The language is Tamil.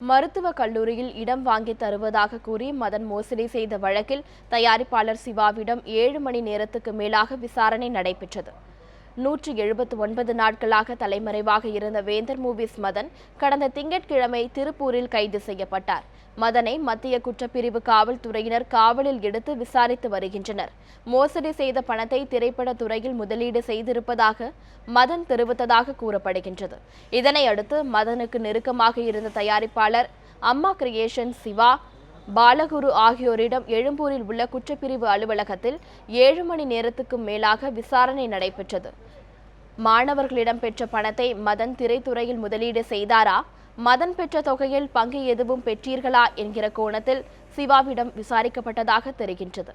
மருத்துவக் கல்லூரியில் இடம் வாங்கி தருவதாக கூறி மதன் மோசடி செய்த வழக்கில் தயாரிப்பாளர் சிவாவிடம் ஏழு மணி நேரத்துக்கு மேலாக விசாரணை நடைபெற்றது. நூற்றி எழுபத்து ஒன்பது நாட்களாக தலைமறைவாக இருந்த வேந்தர் மூவிஸ் மதன் கடந்த திங்கட்கிழமை திருப்பூரில் கைது செய்யப்பட்டார். மதனை மத்திய குற்றப்பிரிவு காவல்துறையினர் காவலில் எடுத்து விசாரித்து வருகின்றனர். மோசடி செய்த பணத்தை திரைப்பட துறையில் முதலீடு செய்திருப்பதாக மதன் தெரிவித்ததாக கூறப்படுகின்றது. இதனை அடுத்து மதனுக்கு நெருக்கமாக இருந்த தயாரிப்பாளர் அம்மா கிரியேஷன் சிவா பாலகுரு ஆகியோரிடம் எழும்பூரில் உள்ள குற்றப்பிரிவு அலுவலகத்தில் ஏழு மணி நேரத்துக்கும் மேலாக விசாரணை நடைபெற்றது. மாணவர்களிடம் பெற்ற பணத்தை மதன் திரைத்துறையில் முதலீடு செய்தாரா? மதன் பெற்ற தொகையில் பங்கு எதுவும் பெற்றீர்களா? என்கிற கோணத்தில் சிவாவிடம் விசாரிக்கப்பட்டதாக தெரிகின்றது.